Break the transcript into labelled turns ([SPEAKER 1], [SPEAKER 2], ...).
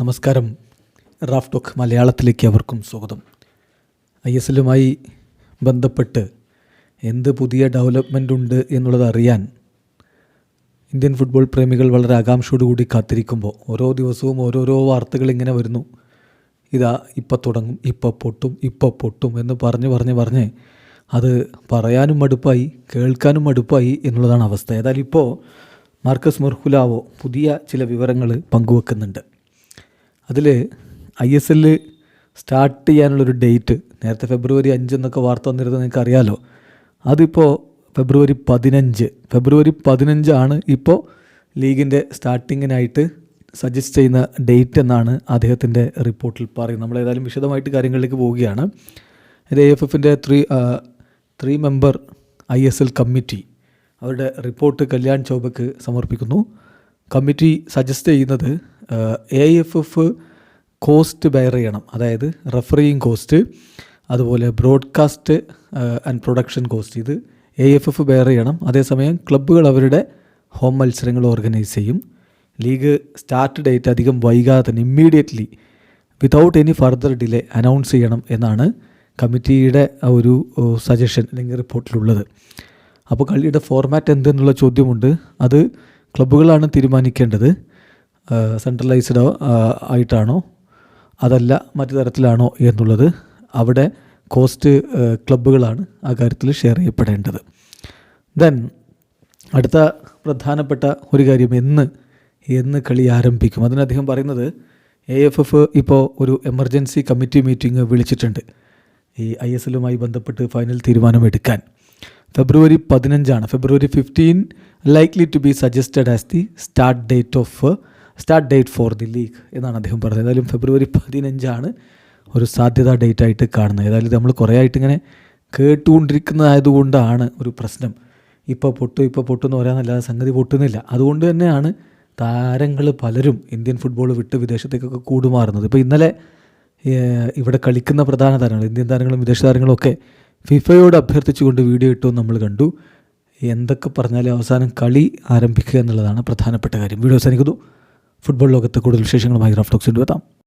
[SPEAKER 1] നമസ്കാരം. Raf talk മലയാളത്തിലേക്ക് അവർക്കും സ്വാഗതം. ഐ എസ് എല്ലുമായി ബന്ധപ്പെട്ട് എന്ത് പുതിയ ഡെവലപ്മെന്റ് ഉണ്ട് എന്നുള്ളത് അറിയാൻ ഇന്ത്യൻ ഫുട്ബോൾ പ്രേമികൾ വളരെ ആകാംക്ഷയോടുകൂടി കാത്തിരിക്കുമ്പോൾ ഓരോ ദിവസവും ഓരോരോ വാർത്തകൾ ഇങ്ങനെ വരുന്നു. ഇതാ ഇപ്പം തുടങ്ങും ഇപ്പം പൊട്ടും ഇപ്പം പൊട്ടും എന്ന് പറഞ്ഞ് പറഞ്ഞ് പറഞ്ഞ് അത് പറയാനും മടുപ്പായി കേൾക്കാനും മടുപ്പായി എന്നുള്ളതാണ് അവസ്ഥ. ഏതായാലും ഇപ്പോൾ മാർക്കസ് മെർഹുലാവോ പുതിയ ചില വിവരങ്ങൾ പങ്കുവെക്കുന്നുണ്ട്. അതിൽ ഐ എസ് എല്ല് സ്റ്റാർട്ട് ചെയ്യാനുള്ളൊരു ഡേറ്റ് നേരത്തെ ഫെബ്രുവരി അഞ്ച് എന്നൊക്കെ വാർത്ത വന്നിരുന്നത് നിങ്ങൾക്ക് അറിയാലോ അതിപ്പോൾ ഫെബ്രുവരി പതിനഞ്ച്. ഫെബ്രുവരി പതിനഞ്ചാണ് ഇപ്പോൾ ലീഗിന്റെ സ്റ്റാർട്ടിങ്ങിനായിട്ട് സജസ്റ്റ് ചെയ്യുന്ന ഡേറ്റ് എന്നാണ് അദ്ദേഹത്തിന്റെ റിപ്പോർട്ടിൽ പറയുന്നത്. നമ്മൾ ഏതായാലും വിശദമായിട്ട് കാര്യങ്ങളിലേക്ക് പോവുകയാണ്. ഇത് എ എഫ് എഫിന്റെ three three member I S L committee അവരുടെ റിപ്പോർട്ട് കല്യാൺ ചൗബക്ക് സമർപ്പിക്കുന്നു. കമ്മിറ്റി സജസ്റ്റ് ചെയ്യുന്നത് A F F cost bear ചെയ്യണം. അതായത് റെഫറിങ് കോസ്റ്റ് അതുപോലെ ബ്രോഡ്കാസ്റ്റ് ആൻഡ് പ്രൊഡക്ഷൻ കോസ്റ്റ് ഇത് എ എഫ് എഫ് ബെയർ ചെയ്യണം. അതേസമയം ക്ലബ്ബുകൾ അവരുടെ ഹോം മത്സരങ്ങൾ ഓർഗനൈസ് ചെയ്യും. ലീഗ് സ്റ്റാർട്ട് ഡേറ്റ് അധികം വൈകാതെ തന്നെ immediately without any further delay announce ചെയ്യണം എന്നാണ് കമ്മിറ്റിയുടെ ഒരു സജഷൻ അല്ലെങ്കിൽ റിപ്പോർട്ടിലുള്ളത്. അപ്പോൾ കളിയുടെ ഫോർമാറ്റ് എന്തെന്നുള്ള ചോദ്യമുണ്ട്. അത് ക്ലബ്ബുകളാണ് തീരുമാനിക്കേണ്ടത്. സെൻട്രലൈസ്ഡ് ആയിട്ടാണോ? അതല്ല മറ്റു തരത്തിലാണോ എന്നുള്ളത് അവിടെ കോസ്റ്റ് ക്ലബ്ബുകളാണ് ആ കാര്യത്തിൽ ഷെയർ ചെയ്യപ്പെടേണ്ടത്. ദെൻ അടുത്ത പ്രധാനപ്പെട്ട ഒരു കാര്യം എന്ന് എന്ന് കളി ആരംഭിക്കും. അതിന് അദ്ദേഹം പറയുന്നത് എ എഫ് എഫ് ഇപ്പോൾ ഒരു എമർജൻസി കമ്മിറ്റി മീറ്റിംഗ് വിളിച്ചിട്ടുണ്ട്. ഈ ഐ എസ് എല്ലുമായി ബന്ധപ്പെട്ട് ഫൈനൽ തീരുമാനമെടുക്കാൻ. ഫെബ്രുവരി പതിനഞ്ചാണ്. February fifteen likely to be suggested as the start date of start date for the league എന്നാണ് അദ്ദേഹം പറഞ്ഞത്. ഏതായാലും ഫെബ്രുവരി പതിനഞ്ചാണ് ഒരു സാധ്യത ഡേറ്റ് ആയിട്ട് കാണുന്നത്. ഏതായാലും നമ്മൾ കുറേ ആയിട്ട് ഇങ്ങനെ കേട്ടുകൊണ്ടിരിക്കുന്നതായതുകൊണ്ടാണ് ഒരു പ്രശ്നം. ഇപ്പോൾ പൊട്ടു ഇപ്പോൾ പൊട്ടു എന്ന് പറയാനല്ലാതെ സംഗതി പൊട്ടുന്നില്ല. അതുകൊണ്ട് തന്നെയാണ് താരങ്ങൾ പലരും ഇന്ത്യൻ ഫുട്ബോൾ വിട്ട് വിദേശത്തേക്കൊക്കെ കൂടുമാറുന്നത്. ഇപ്പോൾ ഇന്നലെ ഇവിടെ കളിക്കുന്ന പ്രധാന താരങ്ങൾ ഇന്ത്യൻ താരങ്ങളും വിദേശ താരങ്ങളും ഒക്കെ ഫിഫയോട് അഭ്യർത്ഥിച്ചുകൊണ്ട് വീഡിയോ ഇട്ടോ നമ്മൾ കണ്ടു. എന്തൊക്കെ പറഞ്ഞാലും അവസാനം കളി ആരംഭിക്കുക എന്നുള്ളതാണ് പ്രധാനപ്പെട്ട കാര്യം. വീഡിയോ അവസാനിക്കുന്നു. ഫുട്ബോൾ ലോകത്തെ കൂടുതൽ വിശേഷങ്ങളുമായി റഫ്ലോക്സിന്റെ എത്താം.